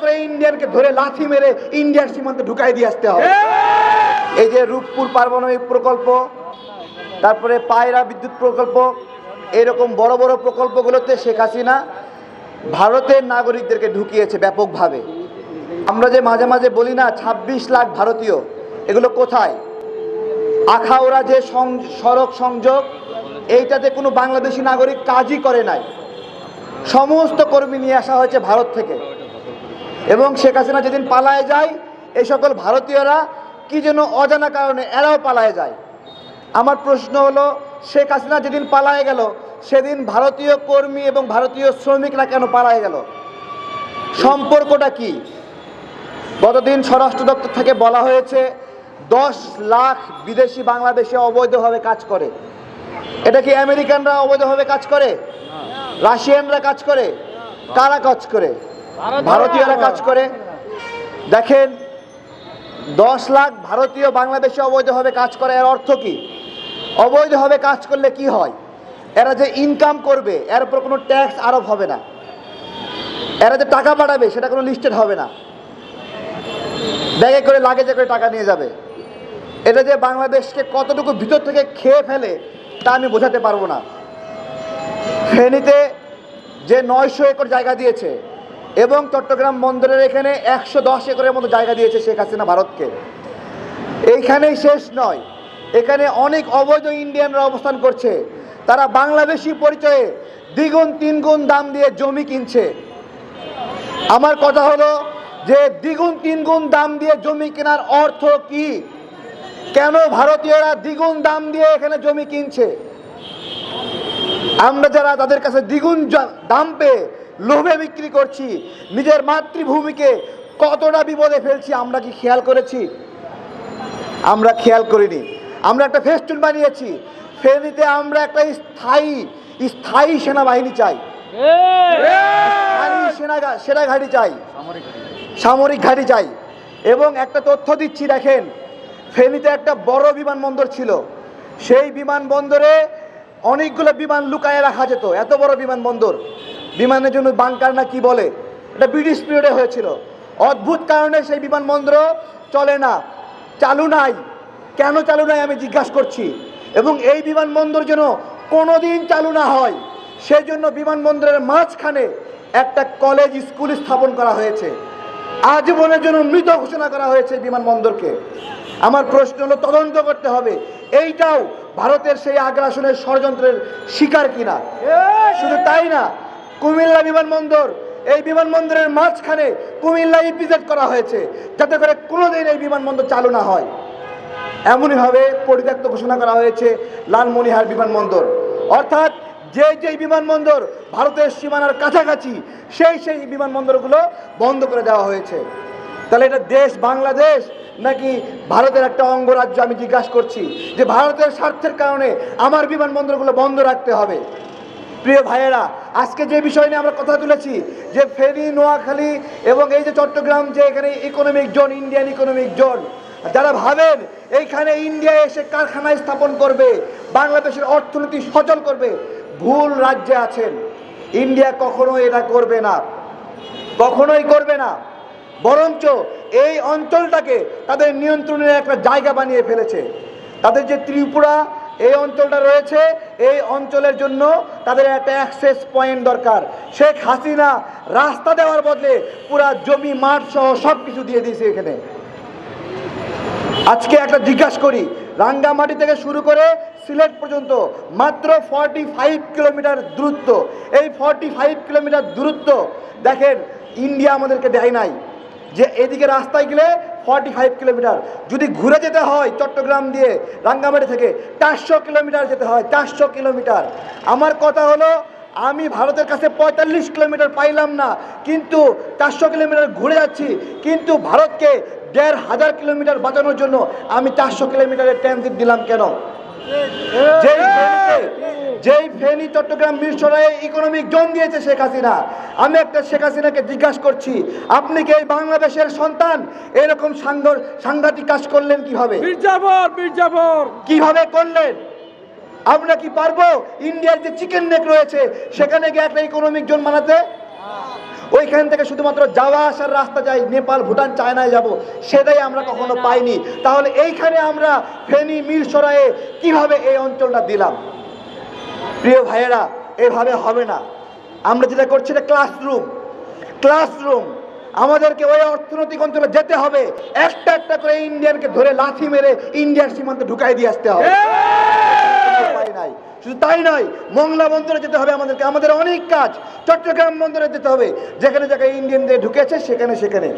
করে ইন্ডিয়ানকে ধরে লাথি মেরে ইন্ডিয়ার সীমান্তে ঢুকাই দিয়ে আসতে হবে। এই যে রূপপুর পারমাণবিক প্রকল্প, তারপরে পায়রা বিদ্যুৎ প্রকল্প, এরকম বড় বড় প্রকল্পগুলোতে শেখ হাসিনা ভারতের নাগরিকদেরকে ঢুকিয়েছে ব্যাপকভাবে। আমরা যে মাঝে মাঝে বলি না ২৬ লাখ ভারতীয়, এগুলো কোথায়? আখাউড়া যে সড়ক সংযোগ, এইটাতে কোনো বাংলাদেশি নাগরিক কাজই করে নাই। সমস্ত কর্মী নিয়ে আসা হয়েছে ভারত থেকে। এবং শেখ হাসিনা যেদিন পালায় যায়, এই সকল ভারতীয়রা কি যেন অজানা কারণে এরাও পালায় যায়। আমার প্রশ্ন হলো, শেখ হাসিনা যেদিন পালায় গেল, সেদিন ভারতীয় কর্মী এবং ভারতীয় শ্রমিকরা কেন পালায় গেল? সম্পর্কটা কি? গতদিন স্বরাষ্ট্র দপ্তর থেকে বলা হয়েছে, দশ লাখ বিদেশি বাংলাদেশে অবৈধভাবে কাজ করে। এটা কি আমেরিকানরা অবৈধভাবে কাজ করে? রাশিয়ানরা কাজ করে? কারা কাজ করে? ভারতীয়রা কাজ করে। দেখেন, দশ লাখ ভারতীয় বাংলাদেশে অবৈধভাবে কাজ করে, এর অর্থ কি? অবৈধভাবে কাজ করলে কি হয়? এরা যে ইনকাম করবে, এর উপর কোনো ট্যাক্স আরোপ হবে না। এরা যে টাকা পাঠাবে, সেটা কোনো লিস্টেড হবে না। ব্যাগে করে লাগেজে করে টাকা নিয়ে যাবে। এটা যে বাংলাদেশকে কতটুকু ভিতর থেকে খেয়ে ফেলে, তা আমি বোঝাতে পারব না। ফেনীতে যে নয়শো একর জায়গা দিয়েছে এবং চট্টগ্রাম বন্দরের এখানে একশো দশ একরের মতো জায়গা দিয়েছে শেখ হাসিনা ভারতকে। এইখানেই শেষ নয়। এখানে অনেক অবৈধ ইন্ডিয়ানরা অবস্থান করছে। তারা বাংলাদেশি পরিচয়ে দ্বিগুণ তিনগুণ দাম দিয়ে জমি কিনছে। আমার কথা হলো যে দ্বিগুণ তিনগুণ দাম দিয়ে জমি কেনার অর্থ কি? কেন ভারতীয়রা দ্বিগুণ দাম দিয়ে এখানে জমি কিনছে? আমরা যারা তাদের কাছে দ্বিগুণ দাম পেয়ে লোভে বিক্রি করছি নিজের মাতৃভূমিকে কতটা বিপদে ফেলছি আমরা কি খেয়াল করেছি? আমরা খেয়াল করিনি। আমরা একটা ফেস্টুন বানিয়েছি ফেনীতে আমরা একটা স্থায়ী স্থায়ী সেনাবাহিনী চাই। সেনা সেনা ঘাঁটি চাই। সামরিক ঘাঁটি চাই। এবং একটা তথ্য দিচ্ছি দেখেন ফেনীতে একটা বড় বিমানবন্দর ছিল। সেই বিমানবন্দরে অনেকগুলো বিমান লুকায় রাখা যেত এত বড় বিমানবন্দর। বিমানের জন্য বাংকার না কি বলে? এটা ব্রিটিশ পিরিয়ডে হয়েছিল। অদ্ভুত কারণে সেই বিমানবন্দর চলে না চালু নাই। কেন চালু নাই আমি জিজ্ঞাসা করছি। এবং এই বিমানবন্দর যেন কোনোদিন চালু না হয় সেই জন্য বিমানবন্দরের মাঝখানে একটা কলেজ স্কুল স্থাপন করা হয়েছে। আজীবনের জন্য মৃত ঘোষণা করা হয়েছে বিমানবন্দরকে আমার প্রশ্ন হলো তদন্ত করতে হবে। এইটাও ভারতের সেই আগ্রাসনের ষড়যন্ত্রের শিকার কিনা? শুধু তাই না কুমিল্লা বিমানবন্দর। এই বিমানবন্দরের মাঝখানে কুমিল্লা ইপিজেড করা হয়েছে, যাতে করে কোনোদিন এই বিমানবন্দর চালু না হয়। এমনইভাবে পরিত্যক্ত ঘোষণা করা হয়েছে লালমনিহার বিমানবন্দর। অর্থাৎ যে যে বিমানবন্দর ভারতের সীমানার কাছাকাছি, সেই সেই বিমানবন্দরগুলো বন্ধ করে দেওয়া হয়েছে। তাহলে এটা দেশ বাংলাদেশ নাকি ভারতের একটা অঙ্গরাজ্য আমি জিজ্ঞাসা করছি যে ভারতের স্বার্থের কারণে আমার বিমানবন্দরগুলো বন্ধ রাখতে হবে? প্রিয় ভাইয়েরা আজকে যে বিষয় নিয়ে আমরা কথা তুলেছি, যে ফেরি নোয়াখালী এবং এই যে চট্টগ্রাম যে এখানে economic zone Indian economic zone যারা ভাবেন এইখানে ইন্ডিয়া এসে কারখানা স্থাপন করবে, বাংলাদেশের অর্থনীতি সচল করবে, ভুল রাজ্যে আছেন। ইন্ডিয়া কখনো এটা করবে না। কখনোই করবে না। বরঞ্চ এই অঞ্চলটাকে তাদের নিয়ন্ত্রণের একটা জায়গা বানিয়ে ফেলেছে। তাদের যে ত্রিপুরা এই অঞ্চলটা রয়েছে, এই অঞ্চলের জন্য তাদের একটা অ্যাক্সেস পয়েন্ট দরকার। শেখ হাসিনা রাস্তা দেওয়ার বদলে পুরা জমি, মাঠ সহ সব কিছু দিয়ে দিয়েছে এখানে। আজকে একটা জিজ্ঞাসা করি, রাঙ্গামাটি থেকে শুরু করে সিলেট পর্যন্ত মাত্র ফর্টি ফাইভ কিলোমিটার দূরত্ব। এই ফর্টি ফাইভ কিলোমিটার দূরত্ব, দেখেন ইন্ডিয়া আমাদেরকে দেয় নাই। যে এদিকে রাস্তায় গেলে ফর্টি ফাইভ কিলোমিটার যদি ঘুরে যেতে হয় চট্টগ্রাম দিয়ে রাঙ্গামাটি থেকে চারশো কিলোমিটার যেতে হয় চারশো কিলোমিটার। আমার কথা হলো আমি ভারতের কাছে পঁয়তাল্লিশ কিলোমিটার পাইলাম না কিন্তু চারশো কিলোমিটার ঘুরে যাচ্ছি। কিন্তু ভারতকে দেড় হাজার কিলোমিটার বাঁচানোর জন্য আমি চারশো কিলোমিটারের ট্রানজিট দিলাম কেন? যেই যেই ফেনী চট্টগ্রাম মিরসরাই ইকোনমিক জোন দিয়েছে শেখ হাসিনা আমি একটা শেখ হাসিনাকে জিজ্ঞাসা করছি আপনি কি এই বাংলাদেশের সন্তান? এরকম সাংঘ- সাংঘাতিক কাজ করলেন কীভাবে? মির্জাফর মির্জাফর। কীভাবে করলেন? আমরা কি পারব? ইন্ডিয়ার যে চিকেন নেক রয়েছে সেখানে গিয়ে একটা ইকোনমিক জোন বানাতে? ওইখান থেকে শুধুমাত্র যাওয়া আসার রাস্তা যাই নেপাল ভুটান চায়নায় যাব সেটাই আমরা কখনো পাইনি। তাহলে এইখানে আমরা ফেনী মিরসরায়ে কীভাবে এই অঞ্চলটা দিলাম? প্রিয় ভাইয়েরা এভাবে হবে না। আমরা যেটা করছি এটা ক্লাসরুম ক্লাসরুম আমাদেরকে ওই অর্থনৈতিক অঞ্চলে যেতে হবে। একটা একটা করে ইন্ডিয়ানকে ধরে লাথি মেরে ইন্ডিয়ার সীমান্তে ঢুকাই দিয়ে আসতে হবে। নাই। শুধু তাই নয় মংলা বন্দরে যেতে হবে আমাদেরকে। আমাদের অনেক কাজ। চট্টগ্রাম বন্দরে যেতে হবে। যেখানে যেখানে ইন্ডিয়ানদের ঢুকেছে সেখানে সেখানে।